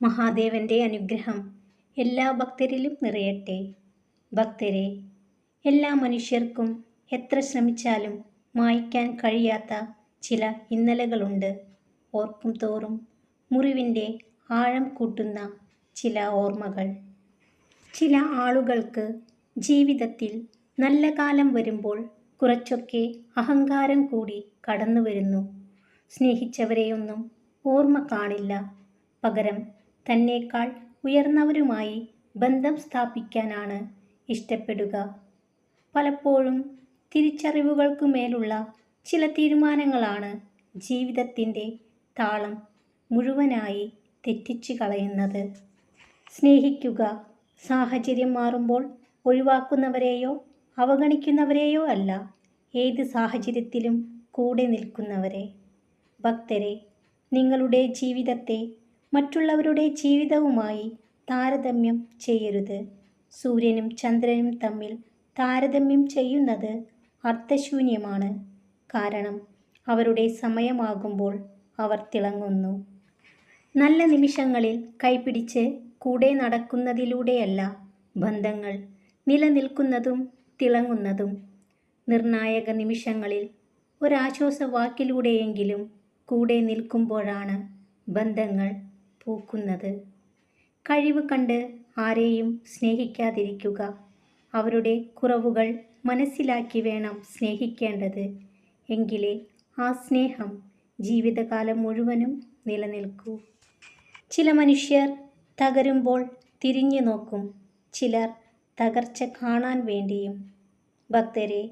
മഹാദേവന്റെ അനുഗ്രഹം എല്ലാ ഭക്തരിലും നിറയട്ടെ. ഭക്തരെ എല്ലാ മനുഷ്യർക്കും എത്ര ശ്രമിച്ചാലും മായ്ക്കാൻ കഴിയാത്ത ചില ഇന്നലകളുണ്ട്. ഓർക്കും തോറും മുറിവിന്റെ ആഴം കൂട്ടുന്ന ചില ഓർമ്മകൾ. ചില ആളുകൾക്ക് ജീവിതത്തിൽ നല്ല കാലം വരുമ്പോൾ കുറച്ചൊക്കെ അഹങ്കാരം കൂടി കടന്നു വരുന്നു സ്നേഹിച്ചവരെയൊന്നും ഓർമ്മ കാണില്ല. പകരം തന്നേക്കാൾ ഉയർന്നവരുമായി ബന്ധം സ്ഥാപിക്കാനാണ് ഇഷ്ടപ്പെടുക. പലപ്പോഴും തിരിച്ചറിവുകൾക്ക് മേലുള്ള ചില തീരുമാനങ്ങളാണ് ജീവിതത്തിന്റെ താളം മുഴുവനായി തെറ്റിച്ചു കളയുന്നത്. സ്നേഹിക്കുക സാഹചര്യം മാറുമ്പോൾ ഒഴിവാക്കുന്നവരെയോ അവഗണിക്കുന്നവരെയോ അല്ല ഏത് സാഹചര്യത്തിലും കൂടെ നിൽക്കുന്നവരെ. ഭക്തരെ നിങ്ങളുടെ ജീവിതത്തെ മറ്റുള്ളവരുടെ ജീവിതവുമായി താരതമ്യം ചെയ്യരുത്. സൂര്യനും ചന്ദ്രനും തമ്മിൽ താരതമ്യം ചെയ്യുന്നത് അർത്ഥശൂന്യമാണ്. കാരണം അവരുടെ സമയമാകുമ്പോൾ അവർ തിളങ്ങുന്നു. നല്ല നിമിഷങ്ങളിൽ കൈപിടിച്ച് കൂടെ നടക്കുന്നതിലൂടെയല്ല ബന്ധങ്ങൾ നിലനിൽക്കുന്നതും തിളങ്ങുന്നതും. നിർണായക നിമിഷങ്ങളിൽ ഒരാശ്വാസവാക്കിലൂടെയെങ്കിലും കൂടെ നിൽക്കുമ്പോഴാണ് ബന്ധങ്ങൾ പൂക്കുന്നത്. കഴിവ് കണ്ട് ആരെയും സ്നേഹിക്കാതിരിക്കുക. അവരുടെ കുറവുകൾ മനസ്സിലാക്കി വേണം സ്നേഹിക്കേണ്ടത്. എങ്കിലേ ആ സ്നേഹം ജീവിതകാലം മുഴുവനും നിലനിൽക്കൂ. ചില മനുഷ്യർ തകരുമ്പോൾ തിരിഞ്ഞു നോക്കും. ചിലർ തകർച്ച കാണാൻ വേണ്ടിയും. ഭക്തരെ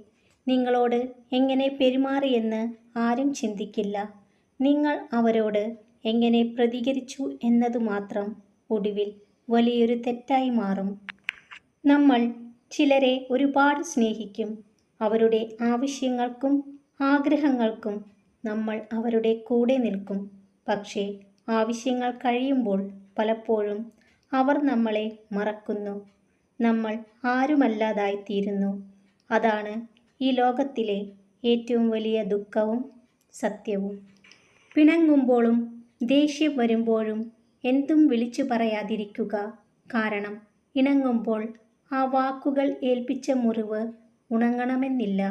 നിങ്ങളോട് എങ്ങനെ പെരുമാറിയെന്ന് ആരും ചിന്തിക്കില്ല. നിങ്ങൾ അവരോട് എങ്ങനെ പ്രതികരിച്ചു എന്നതു മാത്രം ഒടുവിൽ വലിയൊരു തെറ്റായി മാറും. നമ്മൾ ചിലരെ ഒരുപാട് സ്നേഹിക്കും. അവരുടെ ആവശ്യങ്ങൾക്കും ആഗ്രഹങ്ങൾക്കും നമ്മൾ അവരുടെ കൂടെ നിൽക്കും. പക്ഷേ ആവശ്യങ്ങൾ കഴിയുമ്പോൾ പലപ്പോഴും അവർ നമ്മളെ മറക്കുന്നു. നമ്മൾ ആരുമല്ലാതായിത്തീരുന്നു. അതാണ് ഈ ലോകത്തിലെ ഏറ്റവും വലിയ ദുഃഖവും സത്യവും. പിണങ്ങുമ്പോഴും ദേഷ്യം വരുമ്പോഴും എന്തും വിളിച്ചു പറയാതിരിക്കുക. കാരണം ഇണങ്ങുമ്പോൾ ആ വാക്കുകൾ ഏൽപ്പിച്ച മുറിവ് ഉണങ്ങണമെന്നില്ല.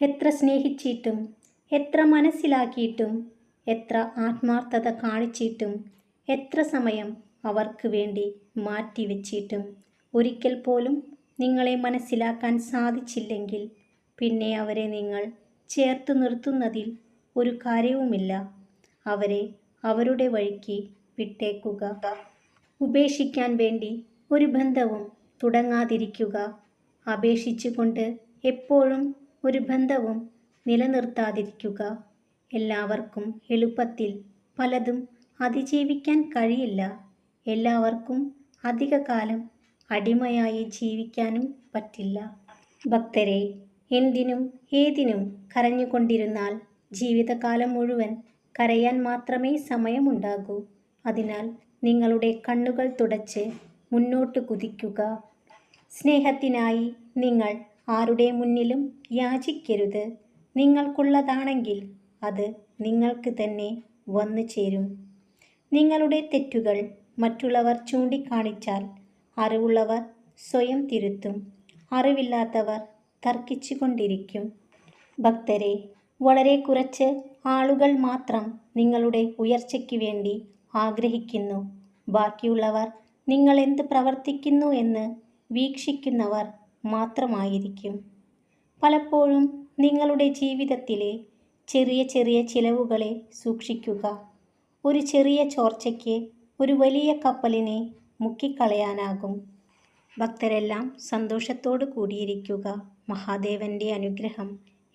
എത്ര സ്നേഹിച്ചിട്ടും എത്ര മനസ്സിലാക്കിയിട്ടും എത്ര ആത്മാർത്ഥത കാണിച്ചിട്ടും എത്ര സമയം അവർക്ക് വേണ്ടി മാറ്റിവെച്ചിട്ടും ഒരിക്കൽ പോലും നിങ്ങളെ മനസ്സിലാക്കാൻ സാധിച്ചില്ലെങ്കിൽ പിന്നെ അവരെ നിങ്ങൾ ചേർത്ത് നിർത്തുന്നതിൽ ഒരു കാര്യവുമില്ല. അവരെ അവരുടെ വഴിക്ക് വിട്ടേക്കുക. ഉപേക്ഷിക്കാൻ വേണ്ടി ഒരു ബന്ധവും തുടങ്ങാതിരിക്കുക. അപേക്ഷിച്ചുകൊണ്ട് എപ്പോഴും ഒരു ബന്ധവും നിലനിർത്താതിരിക്കുക. എല്ലാവർക്കും എളുപ്പത്തിൽ പലതും അതിജീവിക്കാൻ കഴിയില്ല. എല്ലാവർക്കും അധികകാലം അടിമയായി ജീവിക്കാനും പറ്റില്ല. ഭക്തരെ എന്തിനും ഏതിനും കരഞ്ഞുകൊണ്ടിരുന്നാൽ ജീവിതകാലം മുഴുവൻ കരയാൻ മാത്രമേ സമയമുണ്ടാകൂ. അതിനാൽ നിങ്ങളുടെ കണ്ണുകൾ തുടച്ച് മുന്നോട്ട് കുതിക്കുക. സ്നേഹത്തിനായി നിങ്ങൾ ആരുടെ മുന്നിലും യാചിക്കരുത്. നിങ്ങൾക്കുള്ളതാണെങ്കിൽ അത് നിങ്ങൾക്ക് തന്നെ വന്നു ചേരും. നിങ്ങളുടെ തെറ്റുകൾ മറ്റുള്ളവർ ചൂണ്ടിക്കാണിച്ചാൽ അറിവുള്ളവർ സ്വയം തിരുത്തും. അറിവില്ലാത്തവർ തർക്കിച്ചു കൊണ്ടിരിക്കും ഭക്തരെ വളരെ കുറച്ച് ആളുകൾ മാത്രം നിങ്ങളുടെ ഉയർച്ചയ്ക്ക് വേണ്ടി ആഗ്രഹിക്കുന്നു. ബാക്കിയുള്ളവർ നിങ്ങൾ എന്ത് പ്രവർത്തിക്കുന്നു എന്ന് വീക്ഷിക്കുന്നവർ മാത്രമായിരിക്കും. പലപ്പോഴും നിങ്ങളുടെ ജീവിതത്തിലെ ചെറിയ ചെറിയ ചിലവുകളെ സൂക്ഷിക്കുക ഒരു ചെറിയ ചോർച്ചയ്ക്ക് ഒരു വലിയ കപ്പലിനെ മുക്കിക്കളയാനാകും. ഭക്തരെല്ലാം സന്തോഷത്തോടു കൂടിയിരിക്കുക. മഹാദേവന്റെ അനുഗ്രഹം